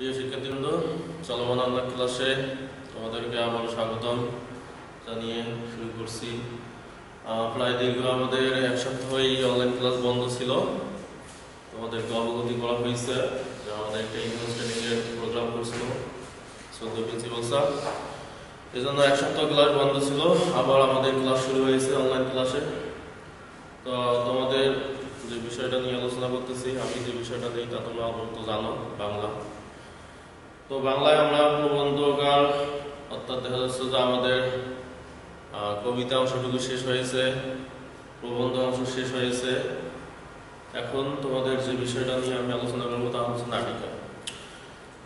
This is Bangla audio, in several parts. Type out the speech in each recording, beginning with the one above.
প্রিয় শিক্ষার্থীবৃন্দ, চলমান আল্লাহ ক্লাসে তোমাদেরকে আবার স্বাগতম জানিয়ে শুরু করছি। প্রায় দীর্ঘ আমাদের এক সপ্তাহ অনলাইন ক্লাস বন্ধ ছিল। তোমাদেরকে অবগতি করা হয়েছে যে আমাদের একটা ইংলিশ ট্রেনিং এর প্রোগ্রাম করছিল সদ্য প্রিন্সিপাল স্যার এই জন্য এক সপ্তাহ ক্লাস বন্ধ ছিল, আবার আমাদের ক্লাস শুরু হয়েছে অনলাইন ক্লাসে তো তোমাদের যে বিষয়টা নিয়ে আলোচনা করতেছি, আমি যে বিষয়টা নিই তা তোমরা অবগত জানো, বাংলা। তো বাংলায় আমরা প্রবন্ধকার অর্থাৎ দেখা যাচ্ছে যে আমাদের কবিতা অংশটুকু শেষ হয়েছে, প্রবন্ধ অংশ শেষ হয়েছে। এখন তোমাদের যে বিষয়টা নিয়ে আমি আলোচনা করব তা হচ্ছে নাটিকা।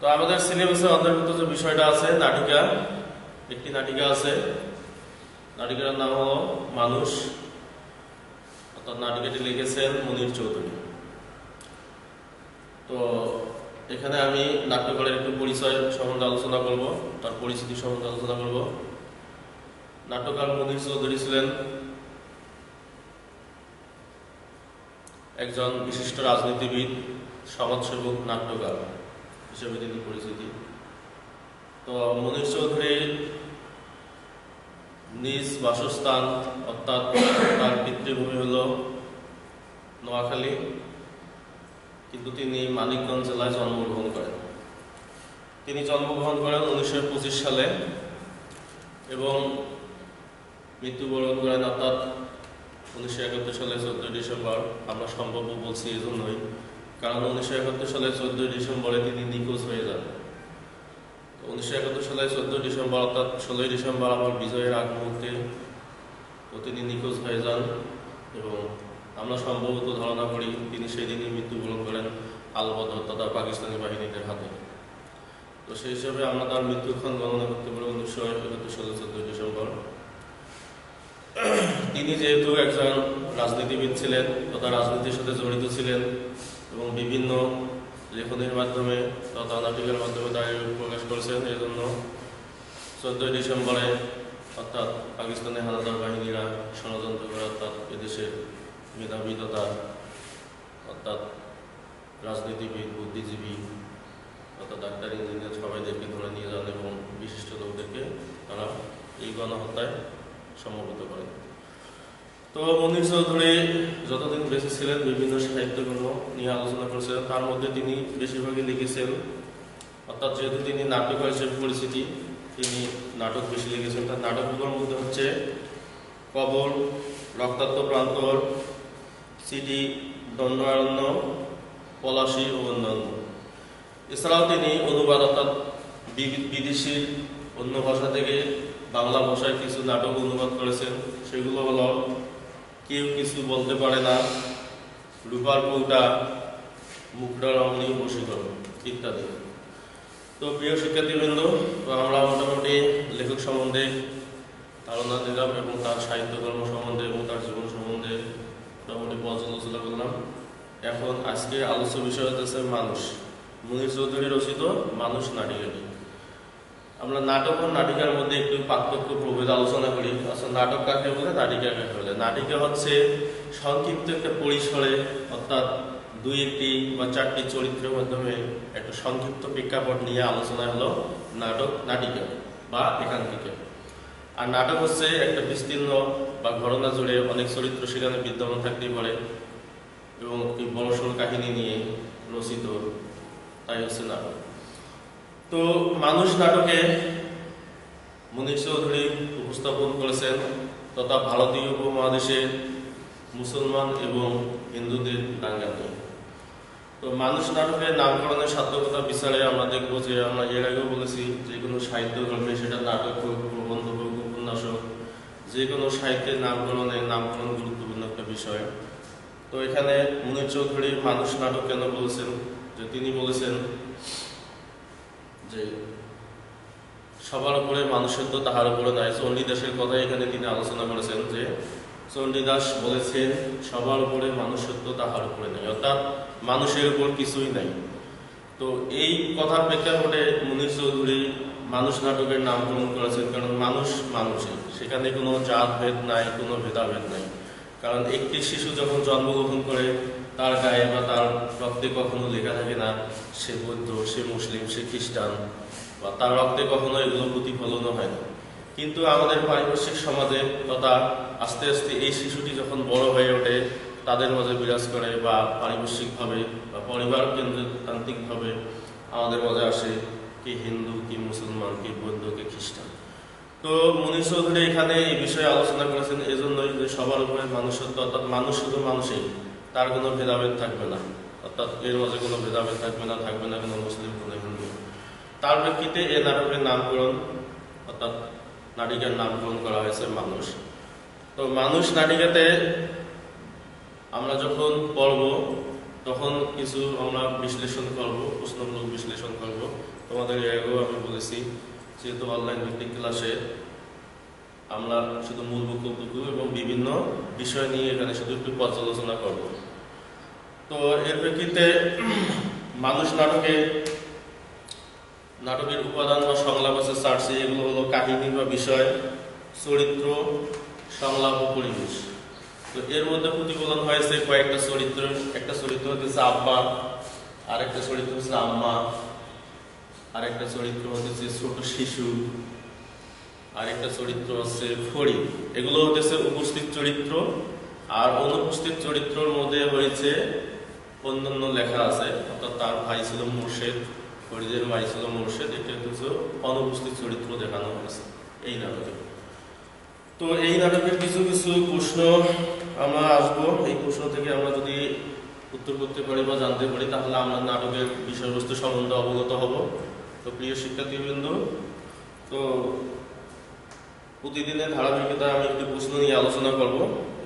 তো আমাদের সিলেবাসে অন্তর্ভুক্ত যে বিষয়টা আছে, নাটিকা, একটি নাটিকা আছে। নাটিকার নাম হলো মানুষ, অর্থাৎ নাটিকাটি লিখেছেন মনির চৌধুরী। তো এখানে আমি নাট্যকারের একটু পরিচয় সম্বন্ধে আলোচনা করব, তার পরিচিতি সম্বন্ধে আলোচনা করব। নাট্যকার মনির চৌধুরী ছিলেন একজন বিশিষ্ট রাজনীতিবিদ, সমাজসেবক, নাট্যকার হিসেবে তিনি পরিচিতি। তো মনির চৌধুরী নিজ বাসস্থান অর্থাৎ তার পিতৃভূমি হল নোয়াখালী। কিন্তু তিনি মানিকগঞ্জ জেলায় জন্মগ্রহণ করেন। তিনি জন্মগ্রহণ করেন উনিশশো পঁচিশ সালে এবং মৃত্যুবরণ করেন অর্থাৎ উনিশশো একাত্তর সালে চোদ্দই ডিসেম্বর। আমরা সম্ভব বলছি এই জন্যই কারণ উনিশশো একাত্তর সালে চোদ্দই ডিসেম্বরে তিনি নিখোঁজ হয়ে যান। উনিশশো একাত্তর সালে চোদ্দই ডিসেম্বর অর্থাৎ ষোলোই ডিসেম্বর আমার বিজয়ের আগ মুহূর্তে তিনি নিখোঁজ হয়ে যান এবং আমরা সম্ভবত ধারণা করি তিনি সেই দিনই মৃত্যুবরণ করেন আলবদ তথা পাকিস্তানি বাহিনীদের হাতে। তো সেই হিসাবে আমরা তার মৃত্যুক্ষণ গণনা করতে পারি উনিশশো একাত্তর সালে চোদ্দই ডিসেম্বর। তিনি যেহেতু একজন রাজনীতিবিদ ছিলেন তথা রাজনীতির সাথে জড়িত ছিলেন এবং বিভিন্ন লেখনের মাধ্যমে তথা নাটকের মাধ্যমে তার প্রকাশ করেছেন, এই জন্য চোদ্দই ডিসেম্বরে অর্থাৎ পাকিস্তানি হানাদার বাহিনীরা ষড়যন্ত্র করে অর্থাৎ এদেশে মেধাবী তথা অর্থাৎ রাজনীতিবিদ, বুদ্ধিজীবী অর্থাৎ ডাক্তার, ইঞ্জিনিয়ার সবাইদেরকে ধরে নিয়ে যান এবং বিশিষ্ট লোকদেরকে তারা এই গণহত্যায় সমবেত করেন। তো মনির চৌধুরী যতদিন বেঁচে ছিলেন বিভিন্ন সাহিত্যগুলো নিয়ে আলোচনা করেছেন তার মধ্যে তিনি বেশিরভাগই লিখেছেন। অর্থাৎ যেহেতু তিনি নাটক হিসেবে পরিচিতি, তিনি নাটক বেশি লিখেছেন। তার নাটকগুলোর মধ্যে হচ্ছে কবর, রক্তাক্ত প্রান্তর সিটি দণ্ডারণ্য পলাশী ও অন্যান্য। এছাড়াও তিনি অনুবাদ অর্থাৎ বি- বিদেশি অন্য ভাষা থেকে বাংলা ভাষায় কিছু নাটক অনুবাদ করেছেন। সেগুলো হলো, কেউ কিছু বলতে পারে না, রূপার কৌটা মুখটা রমণী বসীকরণ ইত্যাদি। তো প্রিয় শিক্ষার্থীবৃন্দ আমরা মোটামুটি লেখক সম্বন্ধে ধারণা দিলাম এবং তার সাহিত্যকর্ম সম্বন্ধে এবং তার জীবন মোটামুটি পর্যালোচনা করলাম এখন আজকে আলোচ্য বিষয় হচ্ছে মানুষ। মুনির চৌধুরী রচিত মানুষ নাটিকাটি আমরা নাটক ও নাটিকার মধ্যে একটু পার্থক্য প্রভেদ আলোচনা করি। আচ্ছা নাটক কাকে বলে, নাটিকা কাকে বলে? নাটিকা হচ্ছে সংক্ষিপ্ত একটা পরিসরে, অর্থাৎ দুই একটি বা চারটি চরিত্রের মাধ্যমে একটা সংক্ষিপ্ত প্রেক্ষাপট নিয়ে আলোচনা হলো নাটক, নাটিকা বা একাঙ্কিকা। আর নাটক হচ্ছে একটা বিস্তীর্ণ বা ঘটনা জুড়ে অনেক চরিত্র সেখানে বিদ্যমান থাকতেই পারে এবং বড়সড় কাহিনী নিয়ে রচিত, তাই হচ্ছে নাটক। তো মানুষ নাটকে মনীষ চৌধুরী উপস্থাপন করেছেন তথা ভারতীয় উপমহাদেশের মুসলমান এবং হিন্দুদের দাঙ্গা নিয়ে। তো মানুষ নাটকের নামকরণের সার্থকতা বিচারে আমরা দেখব যে আমরা এর আগেও বলেছি যে কোনো সাহিত্য কর্মে সেটা নাটক হোক প্রবন্ধ যে কোনো সাহিত্যের নামকরণের নামকরণ গুরুত্বপূর্ণ একটা বিষয়। তো এখানে মুনির চৌধুরী মানুষ নাটক কেন বলেছেন? যে তিনি বলেছেন যে সবার উপরে মানুষের তো তাহার উপরে নাই। চণ্ডীদাসের কথা এখানে তিনি আলোচনা করেছেন যে চণ্ডীদাস বলেছেন, সবার উপরে মানুষের তো তাহার উপরে নাই, অর্থাৎ মানুষের উপর কিছুই নাই। তো এই কথার প্রেক্ষাপটে মুনির চৌধুরী মানুষ নাটকের নামকরণ করেছেন, কারণ মানুষ মানুষের। সেখানে কোনো জাত ভেদ নাই, কোনো ভেদাভেদ নাই। কারণ একটি শিশু যখন জন্মগ্রহণ করে, তার গায়ে বা তার রক্তে কখনো লেখা থাকে না, সে বৌদ্ধ, সে মুসলিম, সে খ্রিস্টান, বা তার রক্তে কখনো এগুলো প্রতিফলনও হয় না। কিন্তু আমাদের পারিপার্শ্বিক সমাজে তথা আস্তে আস্তে এই শিশুটি যখন বড় হয়ে ওঠে, তাদের মাঝে বিরাজ করে বা পারিপার্শ্বিকভাবে বা পরিবার কেন্দ্রিক কেন্দ্রতান্ত্রিকভাবে আমাদের মাঝে আসে। কি হিন্দু, কি মুসলমান, কি বৌদ্ধ, কি খ্রিস্টান। তো মনীষ চৌধুরী এখানে এই বিষয়ে আলোচনা করেছেন, এজন্যই যে সবার উপরে মানুষত্ব, অর্থাৎ মানুষ শুধু মানুষই, তার কোনো ভেদাভেদ থাকবে না। অর্থাৎ এর মাঝে কোনো ভেদাভেদ থাকবে না থাকবে না কোনো মুসলিম, কোনো হিন্দু। তার প্রেক্ষিতে এ নাটকের নামকরণ, অর্থাৎ নাটিকার নামকরণ করা হয়েছে মানুষ। তো মানুষ নাটিকাতে আমরা যখন পড়ব, তখন কিছু আমরা বিশ্লেষণ করব, প্রশ্নমূলক বিশ্লেষণ করব। তোমাদের আগেও আমি বলেছি, যেহেতু অনলাইন ভিত্তিক ক্লাসে আমরা শুধু মূল বক্তব্য এবং বিভিন্ন বিষয় নিয়ে এখানে শুধু একটু পর্যালোচনা করব। তো এর প্রেক্ষিতে মানুষ নাটকে, নাটকের উপাদান বা সংলাপ আছে চার্চে এগুলো হলো কাহিনী বা বিষয়, চরিত্র, সংলাপ ও পরিবেশ। তো এর মধ্যে প্রতিফলন হয়েছে কয়েকটা চরিত্র একটা চরিত্র হচ্ছে আব্বা, আরেকটা চরিত্র হচ্ছে আম্মা। আরেকটা চরিত্র হচ্ছে ছোট শিশু, আরেকটা চরিত্র হচ্ছে ফড়ি এগুলো হচ্ছে উপস্থিত চরিত্র, আর অনুপস্থিত চরিত্রের মধ্যে হয়েছে অন্যান্য লেখা আছে, অর্থাৎ তার ভাই ছিল মুর্শেদ ফরিদের ভাই ছিল মুর্শেদ এটা হচ্ছে অনুপস্থিত চরিত্র দেখানো হয়েছে এই নাটকে। তো এই নাটকের কিছু কিছু প্রশ্ন আমরা আসব। এই প্রশ্ন থেকে আমরা যদি উত্তর করতে পারি বা জানতে পারি, তাহলে আমরা নাটকের বিষয়বস্তু সম্বন্ধে অবগত হব। তো প্রিয় শিক্ষার্থীবৃন্দ, তো প্রতিদিনের ধারাবাহিকতা আমি একটি প্রশ্ন নিয়ে আলোচনা করব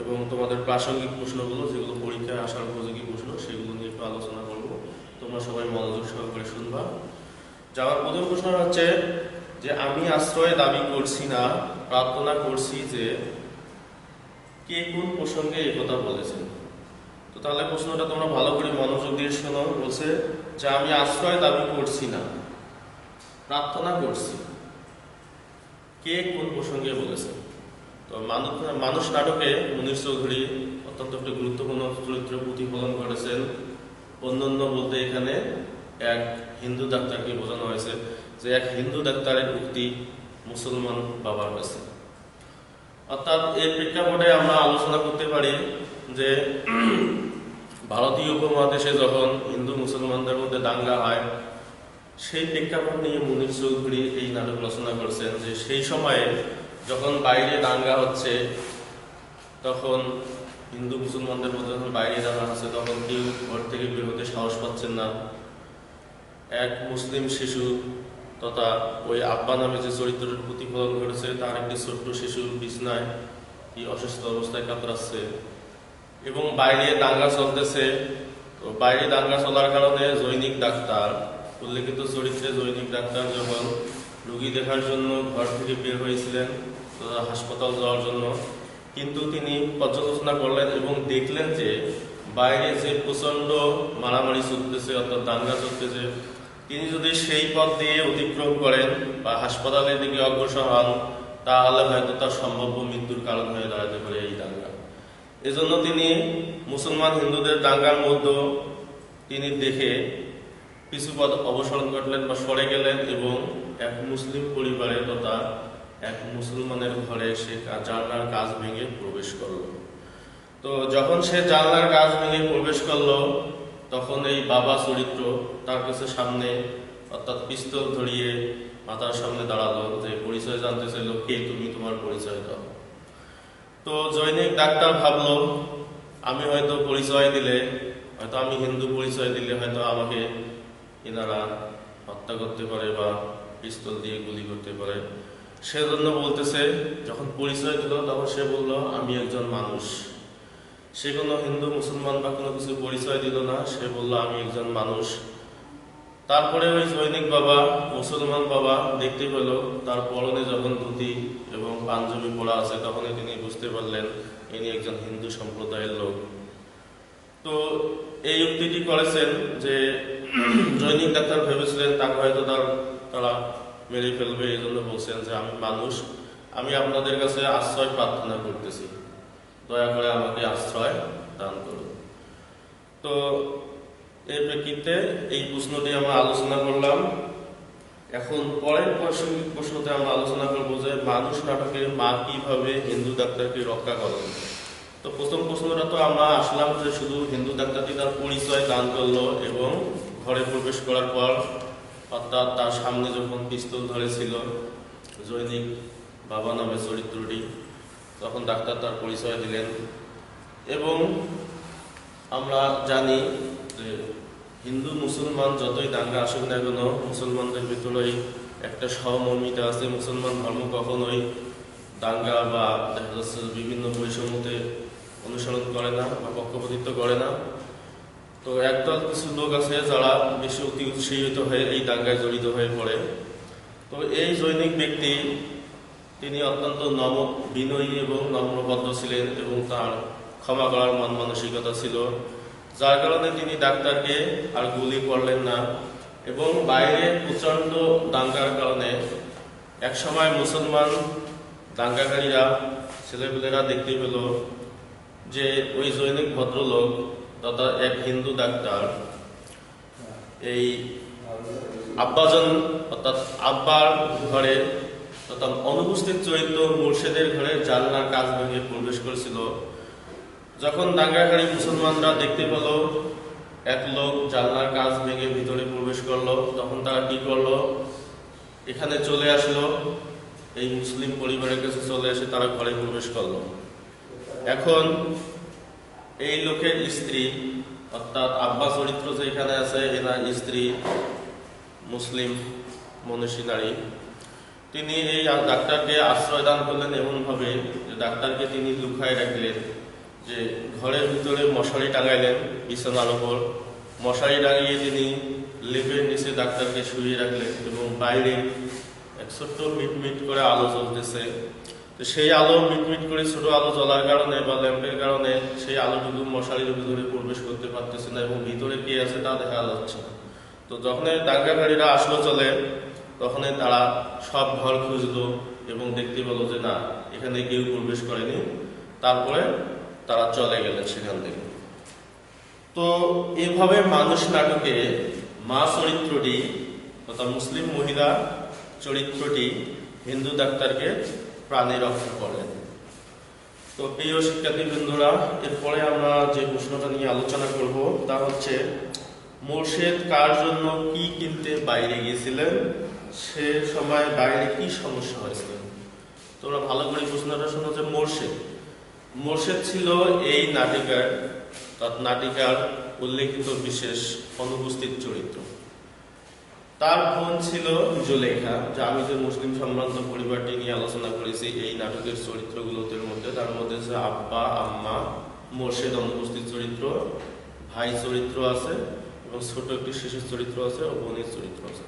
এবং তোমাদের প্রাসঙ্গিক প্রশ্নগুলো, যেগুলো পরীক্ষায় আসার উপযোগী প্রশ্ন, সেগুলো নিয়ে একটু আলোচনা করব। তোমরা সবাই মনোযোগ সহকারে শুনবা। যাওয়ার প্রথম প্রশ্ন হচ্ছে যে, আমি আশ্রয় দাবি করছি না, প্রার্থনা করছি যে কে কোন প্রসঙ্গে এই কথা বলেছেন। তো তাহলে প্রশ্নটা তোমরা ভালো করে মনোযোগ দিয়ে শোনো। বলছে যে, আমি আশ্রয় দাবি করছি না। প্রার্থনা করছি। কে কোন প্রসঙ্গে বলেছে? তো মানুষ মানুষ নাটকে মুনির চৌধুরী অত্যন্ত একটি গুরুত্বপূর্ণ চরিত্র প্রতিফলন করেছেন। অন্যান্য বলতে এখানে এক হিন্দু ডাক্তারকে বোঝানো হয়েছে যে এক হিন্দু ডাক্তারের উক্তি মুসলমান বাবার কাছে। অর্থাৎ এর প্রেক্ষাপটে আমরা আলোচনা করতে পারি যে ভারতীয় উপমহাদেশে যখন হিন্দু মুসলমানদের মধ্যে দাঙ্গা হয় সেই প্রেক্ষাপট নিয়ে মুনির চৌধুরী এই নাটক রচনা করছেন যে সেই সময়ে যখন বাইরে দাঙ্গা হচ্ছে, তখন হিন্দু মুসলমানদের মধ্যে যখন বাইরে দাঙ্গা হচ্ছে, তখন কেউ ঘর থেকে বের হতে সাহস পাচ্ছেন না। এক মুসলিম শিশু তথা ওই আব্বা নামে যে চরিত্রের প্রতিফলন করেছে তার একটি ছোট্ট শিশু বিছনায় কি অসুস্থ অবস্থায় কাতরাচ্ছে। এবং বাইরে দাঙ্গা চলতেছে, তো বাইরে দাঙ্গা চলার কারণে জৈনিক ডাক্তার উল্লেখিত চরিত্রে জৈনিক ডাক্তার যখন রুগী দেখার জন্য ঘর থেকে বের হয়েছিলেন হাসপাতাল যাওয়ার জন্য, কিন্তু তিনি পর্যালোচনা করলেন এবং দেখলেন যে বাইরে যে প্রচণ্ড মারামারি চলতেছে, অর্থাৎ দাঙ্গা চলতেছে, তিনি যদি সেই পথ দিয়ে অতিক্রম করেন বা হাসপাতালের দিকে অগ্রসর হন, তাহলে হয়তো তার সম্ভাব্য মৃত্যুর কারণ হয়ে দাঁড়াতে পারে এই দাঙ্গা। এজন্য তিনি মুসলমান হিন্দুদের দাঙ্গার মধ্যে তিনি দেখে কিছু পদ অবসরণ করলেন বা সরে গেলেন এবং এক মুসলিম পরিবারের তথা এক মুসলমানের ঘরে সে জানলার কাজ ভেঙে প্রবেশ করল। তো যখন সে জানলার কাজ ভেঙে প্রবেশ করল, তখন এই বাবা চরিত্র তার কাছে সামনে অর্থাৎ পিস্তল ধরিয়ে মাথার সামনে দাঁড়াল যে, পরিচয় জানতে চাইলো কে? তুমি তোমার পরিচয় দাও। তো জৈনিক ডাক্তার ভাবলো, আমি হয়তো পরিচয় দিলে, হয়তো আমি হিন্দু পরিচয় দিলে হয়তো আমাকে এনারা হত্যা করতে পারে বা পিস্তল দিয়ে গুলি করতে পারে। সেজন্য বলতেছে, যখন পরিচয় দিল, তখন সে বলল, আমি একজন মানুষ। সে কোনো হিন্দু, মুসলমান বা কোনো কিছু পরিচয় দিল না। সে বলল, আমি একজন মানুষ। তারপরে ওই জৈনিক বাবা, মুসলমান বাবা দেখতে পেল, তার পরনে যখন ধুতি এবং পাঞ্জাবি পরা আছে, তখনই তিনি বুঝতে পারলেন, ইনি একজন হিন্দু সম্প্রদায়ের লোক। তো এই উক্তিটি করেছেন যে জৈনিক ডাক্তার ভেবেছিলেন, তাকে হয়তো তার, তারা মেরে ফেলবে এই জন্য বলছেন যে আমি মানুষ, আমি আপনাদের কাছে আশ্রয় প্রার্থনা করতেছি। দয়া করে আমাকে আশ্রয় দান করুন। তো, এর প্রেক্ষিতে এই প্রশ্নটি আমরা আলোচনা করলাম। এখন পরের প্রাসঙ্গিক প্রশ্নতে আমরা আলোচনা করব যে মানুষ নাটকে মা কীভাবে হিন্দু ডাক্তারকে রক্ষা করেন। তো প্রথম প্রশ্নটা তো আমরা আসলাম যে শুধু হিন্দু ডাক্তারটি তার পরিচয় দান করল এবং ঘরে প্রবেশ করার পর অর্থাৎ তার সামনে যখন পিস্তল ধরেছিল জৈনিক বাবা নামে চরিত্রটি, তখন ডাক্তার তার পরিচয় দিলেন। এবং আমরা জানি যে হিন্দু, মুসলমান যতই দাঙ্গা আসুক না কেন, মুসলমানদের ভিতরেই একটা সহমর্মিতা আছে। মুসলমান ধর্ম কখনোই দাঙ্গা বা দেখা যাচ্ছে বিভিন্ন বৈষম্যতে অনুসরণ করে না বা পক্ষপাতিত্ব করে না। তো একদল কিছু লোক আছে যারা বেশি অতি উৎসাহিত হয়ে এই দাঙ্গায় জড়িত হয়ে পড়ে। তো এই জৈনিক ব্যক্তি, তিনি অত্যন্ত নম বিনয়ী এবং নম্রবদ্ধ ছিলেন এবং তার ক্ষমা করার মন মানসিকতা ছিল। যার কারণে তিনি ডাক্তারকে আর গুলি করলেন না এবং বাইরে প্রচণ্ড দাঙ্গার কারণে একসময় মুসলমান দাঙ্গাকারীরা, ছেলেপেলেরা দেখতে পেল যে ওই জৈনিক ভদ্রলোক তথা এক হিন্দু ডাক্তার, এই আব্বাজন, অর্থাৎ আব্বার ঘরে তথা অনুপস্থিত চরিত্র মুর্শেদের ঘরে জানলার কাজ ভেঙে প্রবেশ করেছিল। যখন দাঙ্গাকারী মুসলমানরা দেখতে পেল, এক লোক জানলার কাজ ভেঙে ভিতরে প্রবেশ করল, তখন তারা কি করল? এখানে চলে আসলো, এই মুসলিম পরিবারের কাছে চলে এসে তারা ঘরে প্রবেশ করল। এখন এই লোকের স্ত্রী, অর্থাৎ আব্বা চরিত্র যে এখানে আছে এনার স্ত্রী, মুসলিম, মনীষী, নারী। তিনি এই ডাক্তারকে আশ্রয় দান করলেন এমনভাবে যে ডাক্তারকে তিনি লুকায় রাখলেন, যে ঘরের ভিতরে মশারি টাঙাইলেন বিছানার ওপর মশারি টাঙিয়ে তিনি লেপের নিচে ডাক্তারকে শুয়ে রাখলেন এবং বাইরে এক ছোট্ট মিটমিট করে আলো জ্বলতেছে। তো সেই আলো মিটমিট করে ছোট আলো জ্বলার কারণে বা ল্যাম্পের কারণে সেই আলোটুকু মশারির ভিতরে প্রবেশ করতে পারতেছে না এবং ভিতরে কে আছে তা দেখা যাচ্ছে না। তো যখন দাঙ্গাকারীরা আসলো চলে তখন তারা সব ঘর খুঁজলো এবং দেখতে পেল যে না, এখানে কেউ প্রবেশ করেনি। তারপরে তারা চলে গেলেন সেখান থেকে। তো এভাবে মানুষ নাটকে মা চরিত্রটি অর্থাৎ মুসলিম মহিলা চরিত্রটি হিন্দু ডাক্তারকে প্রাণে রক্ষা করেন তো প্রিয় শিক্ষার্থী বন্ধুরা এরপরে আমরা যে প্রশ্নটা নিয়ে আলোচনা করব, তা হচ্ছে, মোর্শেদ কার জন্য কি কিনতে বাইরে গিয়েছিলেন? সে সময় বাইরে কি সমস্যা হয়েছিল? তোমরা ভালো করে প্রশ্নটা শোনো যে মোর্শেদ। মোর্শেদ ছিল এই নাটিকার তৎ নাটিকার উল্লেখিত বিশেষ অনুপস্থিত চরিত্র। তার বোন ছিল জুলেখা, যা আমি যে মুসলিম সম্ভ্রান্ত পরিবারটি নিয়ে আলোচনা করেছি, এই নাটকের চরিত্রগুলোতে মধ্যে, তার মধ্যে আছে আব্বা, আম্মা, মোর্শেদ অনুপস্থিত চরিত্র, ভাই চরিত্র আছে এবং ছোট একটি শিশুর চরিত্র আছে ও বোনের চরিত্র আছে।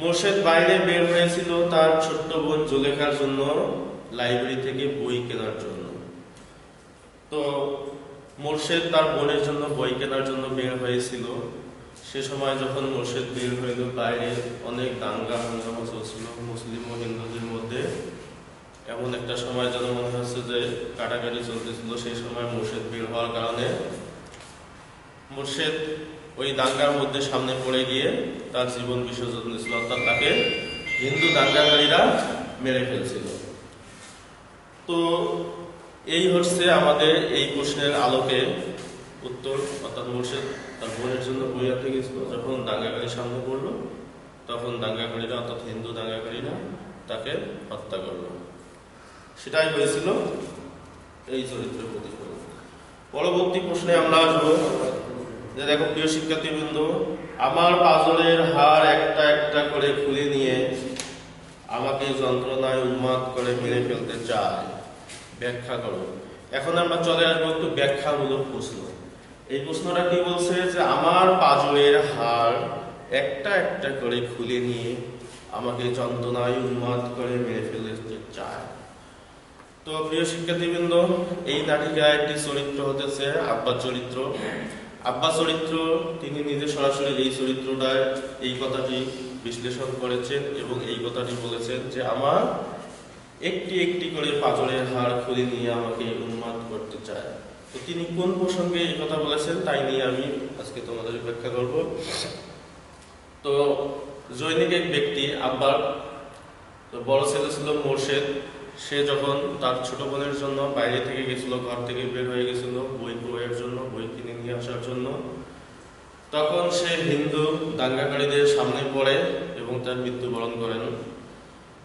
মোর্শেদ বাইরে বের হয়েছিল তার ছোট্ট বোন জুলেখার জন্য, লাইব্রেরি থেকে বই কেনার জন্য। তো মোর্শেদ তার বোনের জন্য বই কেনার জন্য বের হয়েছিল। সে সময় যখন মোর্শেদ বের হইল, বাইরে অনেক দাঙ্গা হাঙ্গামা চলছিল মুসলিম ও হিন্দুদের মধ্যে। এমন একটা সময় যেন মনে হচ্ছে যে কাটাকাটি চলতেছিল, সেই সময় মোর্শেদ বের হওয়ার কারণে। মোর্শেদ ওই দাঙ্গার মধ্যে সামনে পড়ে গিয়ে তার জীবন বিসর্জন দিয়েছিল, অর্থাৎ তাকে হিন্দু দাঙ্গাকারীরা মেরে ফেলছিল। তো এই হচ্ছে আমাদের এই প্রশ্নের আলোকে উত্তর, অর্থাৎ মুর্শিদ তার বোনের জন্য বই আনতে গেছিল। যখন দাঙ্গাকারী সামনে পড়ল, তখন দাঙ্গাকারীরা অর্থাৎ হিন্দু দাঙ্গাকারীরা তাকে হত্যা করল। সেটাই হয়েছিল এই চরিত্রের প্রতিফলন। পরবর্তী প্রশ্নে আমরা আসব যে, দেখো, প্রিয় শিক্ষার্থীবৃন্দ, আমার পাজরের হার একটা একটা করে খুলে নিয়ে আমাকে যন্ত্রণায় উন্মাদ করে মেরে ফেলতে চায়। ব্যাখ্যা করো। এখন আমরা চলে আসব একটু ব্যাখ্যামূলক প্রশ্ন। এই প্রশ্নটা কি বলছে যে আমার পাজরের হার একটা একটা করে খুলে নিয়ে আমাকে যন্ত্রণায় উন্মাদ করে মেরে ফেলতে চায়। তো প্রিয় শিক্ষার্থীবৃন্দ, এই নাটিকায় একটি চরিত্র হতেছে আব্বা চরিত্র। আব্বা চরিত্র, তিনি নিজে সরাসরি এই চরিত্রটায় এই কথাটি বিশ্লেষণ করেছেন এবং এই কথাটি বলেছেন যে আমার একটি একটি করে পাথরের হাড় খুলে নিয়ে আমাকে উন্মাদ করতে চায়। তো তিনি কোন প্রসঙ্গে এই কথা বলেছেন তাই নিয়ে আমি আজকে তোমাদের ব্যাখ্যা করব। তো জৈনিক এক ব্যক্তি, আব্বার, তো বড় ছেলে ছিল মোর্শেদ। সে যখন তার ছোট বোনের জন্য বাইরে থেকে গেছিল, ঘর থেকে বের হয়ে গেছিল বই বইয়ের জন্য, বই কিনে নিয়ে আসার জন্য, তখন সে হিন্দু দাঙ্গাকারীদের সামনে পড়ে এবং তার মৃত্যুবরণ করেন।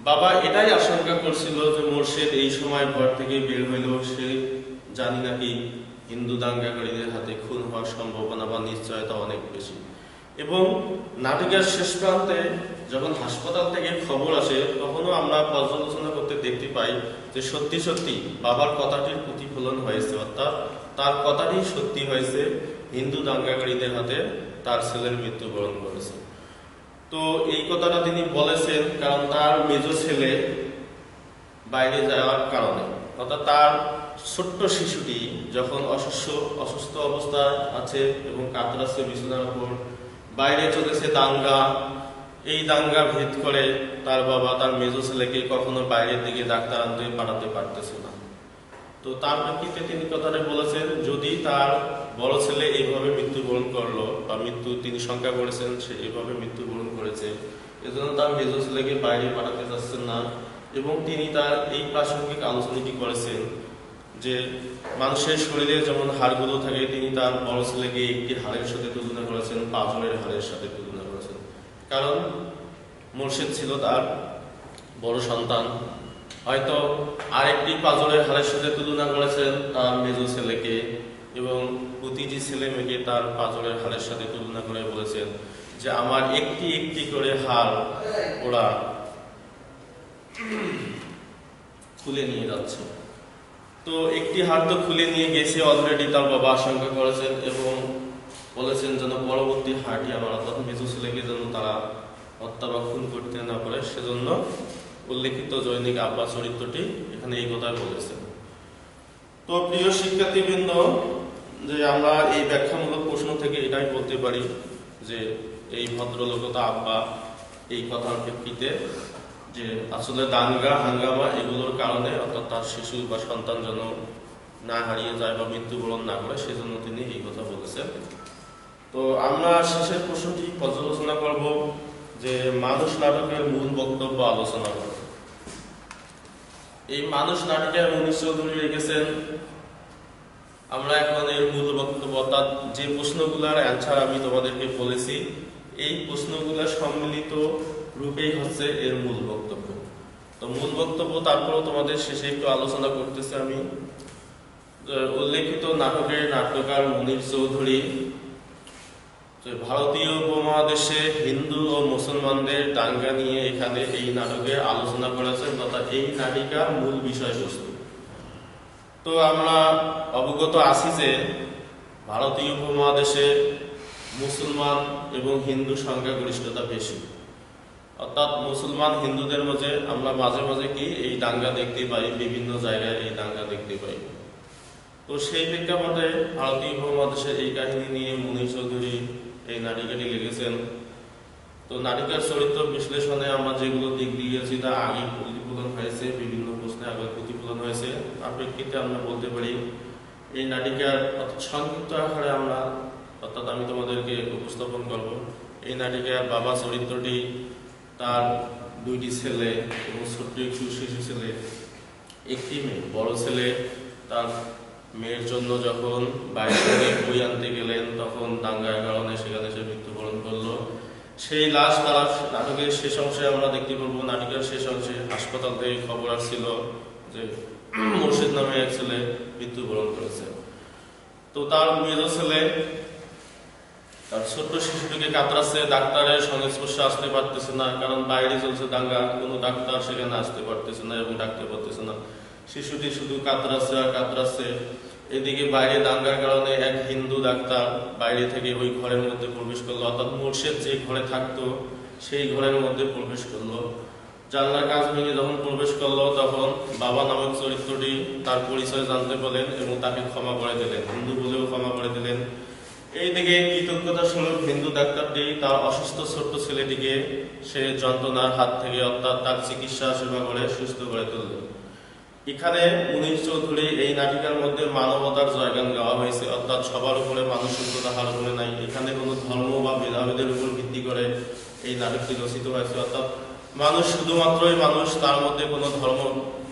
বাবা এটাই আশঙ্কা করছিল যে মোর্শেদ এই সময় ঘর থেকে বের হইলেও সে জানি নাকি হিন্দু দাঙ্গাকারীদের হাতে খুন হওয়ার সম্ভাবনা বা নিশ্চয়তা অনেক বেশি। এবং নাটকের শেষ প্রান্তে যখন হাসপাতাল থেকে খবর আসে, তখনও আমরা পর্যালোচনা করতে দেখতে পাই যে সত্যি সত্যি বাবার কথাটির প্রতিফলন হয়েছে, অর্থাৎ তার কথাটি সত্যি হয়েছে, হিন্দু দাঙ্গাকারীদের হাতে তার ছেলের মৃত্যুবরণ করেছে। তো এই কথাটা তিনি বলেছেন কারণ তার মেজ ছেলে বাইরে যাওয়ার কারণে, অর্থাৎ তার ছোট্ট শিশুটি যখন অসুস্থ অসুস্থ অবস্থায় আছে এবং কাতরাচ্ছে বিছানার উপর, বাইরে চলেছে দাঙ্গা, এই দাঙ্গা ভেদ করে তার বাবা তার মেজ ছেলেকে কখনো বাইরের দিকে ডাক্তার আনতে পাঠাতে পারতেছে না। তো তার প্রেক্ষিতে তিনি কথাটা বলেছেন, যদি তার বড় ছেলে এইভাবে মৃত্যুবরণ করল বা মৃত্যু তিনি শঙ্কা করেছেন, সে এইভাবে মৃত্যুবরণ করেছে, এজন্য তার মেজ ছেলেকে বাইরে পাঠাতে চাচ্ছেন না এবং তিনি তার এই প্রাসঙ্গিক আলোচনাটি করেছেন। যে মানুষের শরীরে যেমন হাড়গুলো থাকে, তিনি তার বড় ছেলেকে একটি হাড়ের সাথে তুলনা করেছেন পাঁচনের হাড়ের সাথে তুলনা করেছেন। কারণ মোর্শেদ ছিল তার বড় সন্তান। হয়তো আরেকটি পাঁচনের হাড়ের সাথে তুলনা করেছেন তার মেজ ছেলেকে এবং প্রতিটি ছেলে মেয়েকে তার পাঁচনের হাড়ের সাথে তুলনা করে বলেছেন যে, আমার একটি একটি করে হাড় ওরা খুলে নিয়ে যাচ্ছে। তো একটি হাড় তো খুলে নিয়ে গেছে অলরেডি তার বাবা আশঙ্কা করেছেন এবং বলেছেন যেন পরবর্তী হাড়টি আমার অর্থাৎ মেজু ছেলেকে যেন তারা হত্যা বা খুন করতে না পারে। সেজন্য উল্লেখিত জৈনিক আব্বা চরিত্রটি এখানে এই কথাই বলেছেন। তো প্রিয় শিক্ষার্থীবৃন্দ, যে আমরা এই ব্যাখ্যামূলক প্রশ্ন থেকে এটাই বলতে পারি যে এই ভদ্রলোকতা আব্বা এই কথার প্রেক্ষিতে যে আসলে দাঙ্গা, হাঙ্গামা এগুলোর কারণে অর্থাৎ তার শিশু বা সন্তান যেন না হারিয়ে যায় বা মৃত্যুবরণ না করে, সেজন্য তিনি এই কথা বলেছেন। তো আমরা শেষের প্রশ্নটি পর্যালোচনা করব যে মানুষ নাটকের মূল বক্তব্য আলোচনা করব। এই মানুষ নাটকের মনীষ চৌধুরী রেখেছেন আমরা এখন এর মূল বক্তব্য, অর্থাৎ যে প্রশ্নগুলোর অ্যান্সার আমি তোমাদেরকে বলেছি, এই প্রশ্নগুলো সম্মিলিত রূপেই হচ্ছে এর মূল বক্তব্য। তো মূল বক্তব্য তারপরও তোমাদের শেষে একটু আলোচনা করতেছি আমি। উল্লেখিত নাটকের নাট্যকার মনির চৌধুরী ভারতীয় উপমহাদেশে হিন্দু ও মুসলমানদের দাঙ্গা নিয়ে এখানে এই নাটকে আলোচনা করেছেন তথা এই নাটিকার মূল বিষয়বস্তু। তো আমরা অবগত আছি যে ভারতীয় উপমহাদেশে মুসলমান এবং হিন্দু সংখ্যাগরিষ্ঠতা বেশি। অর্থাৎ মুসলমান হিন্দুদের মধ্যে আমরা মাঝে মাঝে কি এই দাঙ্গা দেখতে পাই, বিভিন্ন জায়গায় এই দাঙ্গা দেখতে পাই। তো সেই প্রেক্ষাপটে ভারতীয় উপমহাদেশে এই কাহিনী নিয়ে মুনি চৌধুরী এই নাটিকাটি লিখেছেন। তো নাটিকার চরিত্র বিশ্লেষণে আমরা যেগুলো দিক দিয়েছি তা আগে প্রতিফলন হয়েছে, বিভিন্ন প্রশ্নে আগে প্রতিফলন হয়েছে। তার প্রেক্ষিতে আমরা বলতে পারি, এই নাটিকার সংক্ষিপ্ত আকারে আমরা, অর্থাৎ আমি তোমাদেরকে উপস্থাপন করব, এই নাটিকার বাবা চরিত্রটি তার দুইটি ছেলে এবং ছোট্ট একটু শিশু ছেলে। একটি মেয়ে, বড় ছেলে, তার মেয়ের জন্য যখন বাইরে থেকে বই আনতে গেলেন, তখন দাঙ্গার কারণে সেখানে সে মৃত্যুবরণ করল। সেই লাশ তারা নাটকের শেষ অংশে আমরা দেখতে পারব নাটকের শেষ অংশে হাসপাতাল থেকে খবর আসছিল যে মুর্শিদ নামে এক ছেলে মৃত্যুবরণ করেছে। তো তার মেজ ছেলে ছোট্ট শিশুটিকে কাতরাচ্ছে, ডাক্তারের সংস্পর্শে আসতে পারতেছে না, কারণ বাইরে চলছে দাঙ্গা, কোনো ডাক্তার সেখানে আসতে পারতেছে না এবং ডাকতে পারতেছে না। শিশুটি শুধু কাতরাচ্ছে আর কাতরাচ্ছে। এদিকে বাইরে দাঙ্গার কারণে এক হিন্দু ডাক্তার বাইরে থেকে ওই ঘরের মধ্যে প্রবেশ করল, অর্থাৎ মুর্শেদ যে ঘরে থাকতো, সেই ঘরের মধ্যে প্রবেশ করল। জানলার কাজ ভেঙে যখন প্রবেশ করল, তখন বাবা নামক চরিত্রটি তার পরিচয় জানতে পারলেন এবং তাকে ক্ষমা করে দিলেন। হিন্দু বলেও ক্ষমা করে দিলেন। এইদিকে কৃতজ্ঞতা স্বরূপ হিন্দু ডাক্তারটি তার অসুস্থ ছোট্ট ছেলেটিকে সে যন্ত্রণার হাত থেকে অর্থাৎ তার চিকিৎসা সেবা করে সুস্থ করে তুললেন এখানে উনিশ চৌধুরী এই নাটিকার মধ্যে মানবতার জয়গান গাওয়া হয়েছে, অর্থাৎ সবার উপরে শুদ্ধতা হার উপরে নাই। এখানে কোনো ধর্ম বা ভেদাভেদের উপর ভিত্তি করে এই নাটকটি রচিত হয়েছে, অর্থাৎ মানুষ শুধুমাত্রই মানুষ, তার মধ্যে কোনো ধর্ম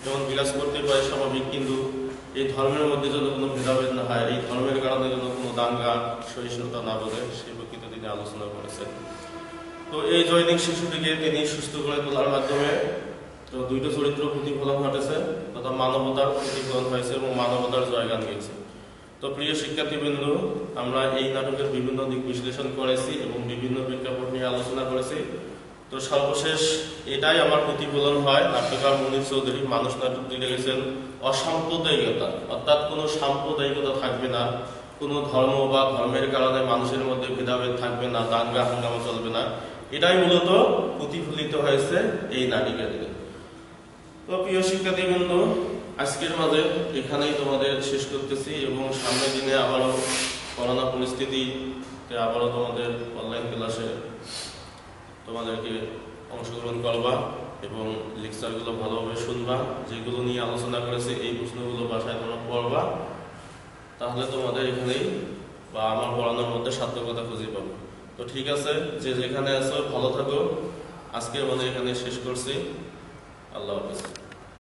যেমন বিরাজ করতে পারে স্বাভাবিক, কিন্তু এই ধর্মের মধ্যে যেন কোনো ভেদাভেদ না হয়, এই ধর্মের কারণে যেন কোনো দাঙ্গা সহিষ্ণুতা না বলে সেই প্রকৃত তিনি আলোচনা করেছেন। তো এই জৈনিক শিশুটিকে তিনি সুস্থ করে তোলার মাধ্যমে, তো দুইটা চরিত্র প্রতিফলন ঘটেছে, তথা মানবতার প্রতিফলন হয়েছে এবং মানবতার জয়গান গেছে তো প্রিয় শিক্ষার্থীবৃন্দ, আমরা এই নাটকের বিভিন্ন দিক বিশ্লেষণ করেছি এবং বিভিন্ন প্রেক্ষাপট নিয়ে আলোচনা করেছি। তো সর্বশেষ এটাই আমার প্রতিফলন হয়, নাট্যকার মনির চৌধুরী মানুষ নাটকটি লিখেছেন, অসাম্প্রদায়িকতা। অর্থাৎ কোনো সাম্প্রদায়িকতা থাকবে না, কোনো ধর্ম বা ধর্মের কারণে মানুষের মধ্যে ভেদাভেদ থাকবে না দাঙ্গা হাঙ্গামা চলবে না। এটাই মূলত প্রতিফলিত হয়েছে এই নাটিকাটিতে তো প্রিয় শিক্ষার্থীবৃন্দ, আজকের মাঝে এখানেই তোমাদের শেষ করতেছি এবং সামনের দিনে আবারও করোনা পরিস্থিতিতে আবারও তোমাদের অনলাইন ক্লাসে তোমাদেরকে অংশগ্রহণ করবা এবং লেকচারগুলো ভালোভাবে শুনবা, যেগুলো নিয়ে আলোচনা করেছে, এই প্রশ্নগুলো বাসায় তোমরা পড়বা। তাহলে তোমাদের এখানেই বা আমার পড়ানোর মধ্যে সার্থকতা খুঁজে পাবো। তো ঠিক আছে, যে যেখানে আছো, ভালো থাকো। আজকের মনে এখানে শেষ করছি। আল্লাহ হাফিজ।